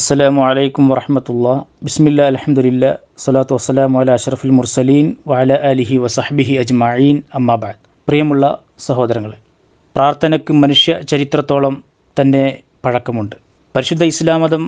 അസ്സലാമു അലൈക്കും വറഹമത്തുള്ള. ബിസ്മില്ല അലഹമുല്ല സ്വലാത്തു വസ്സലാം അല അഷറഫുൽ മുർസലീൻ വഅല അലിഹി വസഹബിഹി അജ്മഈൻ. അമ്മാബാദ് പ്രിയമുള്ള സഹോദരങ്ങളെ പ്രാർത്ഥനയ്ക്ക് മനുഷ്യ ചരിത്രത്തോളം തന്നെ പഴക്കമുണ്ട്. പരിശുദ്ധ ഇസ്ലാമതം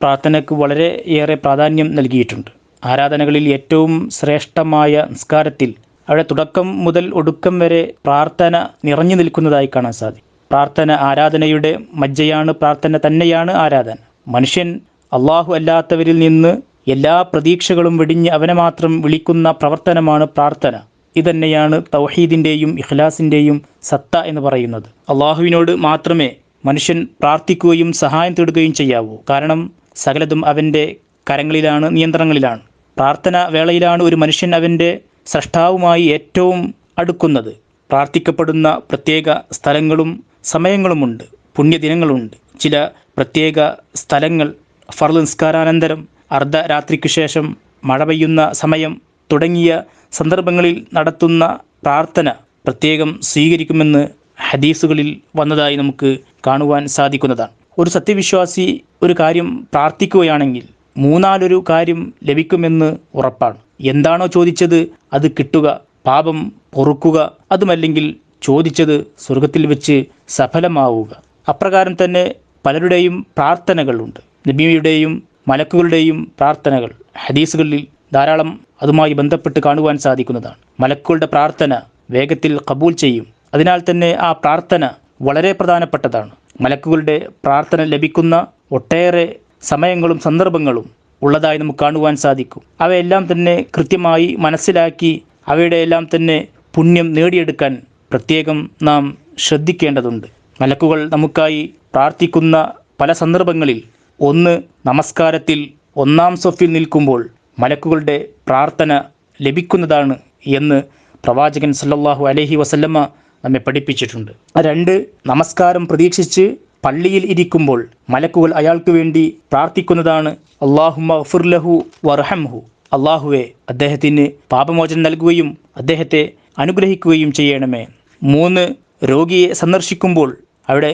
പ്രാർത്ഥനയ്ക്ക് വളരെ ഏറെ പ്രാധാന്യം നൽകിയിട്ടുണ്ട്. ആരാധനകളിൽ ഏറ്റവും ശ്രേഷ്ഠമായ നിസ്കാരത്തിൽ അവിടെ തുടക്കം മുതൽ ഒടുക്കം വരെ പ്രാർത്ഥന നിറഞ്ഞു നിൽക്കുന്നതായി കാണാൻ സാധിക്കും. പ്രാർത്ഥന ആരാധനയുടെ മജ്ജയാണ് പ്രാർത്ഥന തന്നെയാണ് ആരാധന. മനുഷ്യൻ അള്ളാഹു അല്ലാത്തവരിൽ നിന്ന് എല്ലാ പ്രതീക്ഷകളും വെടിഞ്ഞ് അവനെ മാത്രം വിളിക്കുന്ന പ്രവർത്തനമാണ് പ്രാർത്ഥന. ഇതന്നെയാണ് തൗഹീദിന്റെയും ഇഖ്ലാസിന്റെയും സത്ത എന്ന് പറയുന്നത്. അള്ളാഹുവിനോട് മാത്രമേ മനുഷ്യൻ പ്രാർത്ഥിക്കുകയും സഹായം തേടുകയും ചെയ്യാവൂ. കാരണം സകലതും അവന്റെ കരങ്ങളിലാണ് നിയന്ത്രണങ്ങളിലാണ്. പ്രാർത്ഥന വേളയിലാണ് ഒരു മനുഷ്യൻ അവന്റെ സൃഷ്ടാവുമായി ഏറ്റവും അടുക്കുന്നത്. പ്രാർത്ഥിക്കപ്പെടുന്ന പ്രത്യേക സ്ഥലങ്ങളും സമയങ്ങളുമുണ്ട് പുണ്യദിനങ്ങളുണ്ട്. ചില പ്രത്യേക സ്ഥലങ്ങൾ ഫർദ് നിസ്കാരാനന്തരം അർദ്ധരാത്രിക്ക് ശേഷം മഴ പെയ്യുന്ന സമയം തുടങ്ങിയ സന്ദർഭങ്ങളിൽ നടത്തുന്ന പ്രാർത്ഥന പ്രത്യേകം സ്വീകരിക്കുമെന്ന് ഹദീസുകളിൽ വന്നതായി നമുക്ക് കാണുവാൻ സാധിക്കുന്നതാണ്. ഒരു സത്യവിശ്വാസി ഒരു കാര്യം പ്രാർത്ഥിക്കുകയാണെങ്കിൽ മൂന്നാലൊരു കാര്യം ലഭിക്കുമെന്ന് ഉറപ്പാണ്. എന്താണോ ചോദിച്ചത് അത് കിട്ടുക പാപം പൊറുക്കുക അതുമല്ലെങ്കിൽ ചോദിച്ചത് സ്വർഗത്തിൽ വെച്ച് സഫലമാവുക. അപ്രകാരം തന്നെ പലരുടെയും പ്രാർത്ഥനകളുണ്ട്. നബിയുടെയും മലക്കുകളുടെയും പ്രാർത്ഥനകൾ ഹദീസുകളിൽ ധാരാളം അതുമായി ബന്ധപ്പെട്ട് കാണുവാൻ സാധിക്കുന്നതാണ്. മലക്കുകളുടെ പ്രാർത്ഥന വേഗത്തിൽ കബൂൽ ചെയ്യും. അതിനാൽ തന്നെ ആ പ്രാർത്ഥന വളരെ പ്രധാനപ്പെട്ടതാണ്. മലക്കുകളുടെ പ്രാർത്ഥന ലഭിക്കുന്ന ഒട്ടേറെ സമയങ്ങളും സന്ദർഭങ്ങളും ഉള്ളതായി നമുക്ക് കാണുവാൻ സാധിക്കും. അവയെല്ലാം തന്നെ കൃത്യമായി മനസ്സിലാക്കി അവയുടെ എല്ലാം തന്നെ പുണ്യം നേടിയെടുക്കാൻ പ്രത്യേകം നാം ശ്രദ്ധിക്കേണ്ടതുണ്ട്. മലക്കുകൾ നമുക്കായി പ്രാർത്ഥിക്കുന്ന പല സന്ദർഭങ്ങളിൽ ഒന്ന് നമസ്കാരത്തിൽ ഒന്നാം സൊഫിൽ നിൽക്കുമ്പോൾ മലക്കുകളുടെ പ്രാർത്ഥന ലഭിക്കുന്നതാണ് എന്ന് പ്രവാചകൻ സല്ലല്ലാഹു അലഹി വസല്ലമ്മ നമ്മെ പഠിപ്പിച്ചിട്ടുണ്ട്. രണ്ട് നമസ്കാരം പ്രതീക്ഷിച്ച് പള്ളിയിൽ ഇരിക്കുമ്പോൾ മലക്കുകൾ അയാൾക്ക് വേണ്ടി പ്രാർത്ഥിക്കുന്നതാണ് അള്ളാഹുമ ഫുർലഹു വർഹംഹു അള്ളാഹുവെ അദ്ദേഹത്തിന് പാപമോചനം നൽകുകയും അദ്ദേഹത്തെ അനുഗ്രഹിക്കുകയും ചെയ്യണമേ. മൂന്ന് രോഗിയെ സന്ദർശിക്കുമ്പോൾ അവിടെ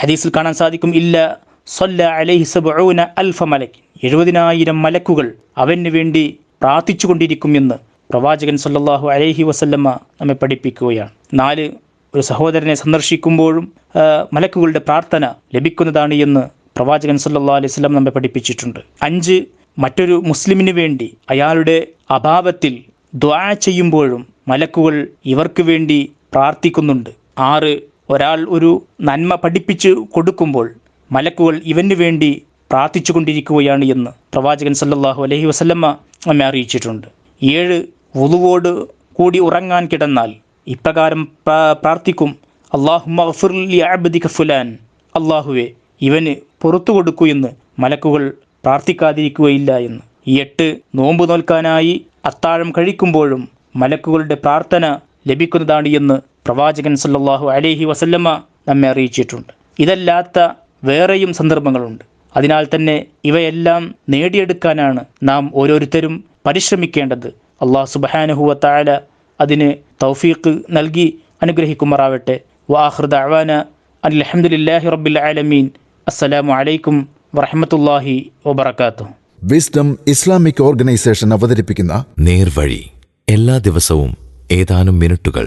ഹദീസിൽ കാണാൻ സാധിക്കും ഇല്ല സൊല്ല അലൈഹി സബഊന അൽഫ മലക്ക് എഴുപതിനായിരം മലക്കുകൾ അവന് വേണ്ടി പ്രാർത്ഥിച്ചു കൊണ്ടിരിക്കും എന്ന് പ്രവാചകൻ സല്ലല്ലാഹു അലൈഹി വസല്ലമ്മ നമ്മെ പഠിപ്പിക്കുകയാണ്. നാല് ഒരു സഹോദരനെ സന്ദർശിക്കുമ്പോഴും മലക്കുകളുടെ പ്രാർത്ഥന ലഭിക്കുന്നതാണ് എന്ന് പ്രവാചകൻ സല്ലാ അലൈഹി സ്വലം നമ്മെ പഠിപ്പിച്ചിട്ടുണ്ട്. അഞ്ച് മറ്റൊരു മുസ്ലിമിന് വേണ്ടി അയാളുടെ അഭാവത്തിൽ ദ്വാ ചെയ്യുമ്പോഴും മലക്കുകൾ ഇവർക്ക് വേണ്ടി പ്രാർത്ഥിക്കുന്നുണ്ട്. ആറ് ഒരാൾ ഒരു നന്മ പഠിപ്പിച്ചു കൊടുക്കുമ്പോൾ മലക്കുകൾ ഇവന് വേണ്ടി പ്രാർത്ഥിച്ചു കൊണ്ടിരിക്കുകയാണ് എന്ന് പ്രവാചകൻ സല്ലാഹു അലഹി വസല്ലമ്മ നമ്മെ അറിയിച്ചിട്ടുണ്ട്. ഏഴ് വുളുവോട് കൂടി ഉറങ്ങാൻ കിടന്നാൽ ഇപ്രകാരം പ്രാർത്ഥിക്കും അള്ളാഹു അള്ളാഹുദിക ഫുലാൻ. അള്ളാഹുവെ ഇവന് പുറത്തു കൊടുക്കൂ എന്ന് മലക്കുകൾ പ്രാർത്ഥിക്കാതിരിക്കുകയില്ല എന്ന്. എട്ട് നോമ്പ് നോൽക്കാനായി അത്താഴം കഴിക്കുമ്പോഴും മലക്കുകളുടെ പ്രാർത്ഥന ലഭിക്കുന്നതാണ് എന്ന് പ്രവാചകൻ സല്ലാഹു അലൈഹി വസല്ലമ്മ നമ്മെ അറിയിച്ചിട്ടുണ്ട്. ഇതല്ലാത്ത വേറെയും സന്ദർഭങ്ങളുണ്ട്. അതിനാൽ തന്നെ ഇവയെല്ലാം നേടിയെടുക്കാനാണ് നാം ഓരോരുത്തരും പരിശ്രമിക്കേണ്ടത്. അള്ളാഹു സുബഹാനുഹുവ താല അതിന് തൗഫീഖ് നൽകി അനുഗ്രഹിക്കുമാറാവട്ടെ. വാഹൃദ അവാന അലഹമുല്ലാഹി റബ്ബിൽ ആലമീൻ. അസ്സലാമു അലൈക്കും വറഹമത്തല്ലാഹി വബർക്കാത്തു വിസ്ഡം ഇസ്ലാമിക് ഓർഗനൈസേഷൻ അവതരിപ്പിക്കുന്ന നേർവഴി എല്ലാ ദിവസവും ഏതാനും മിനിറ്റുകൾ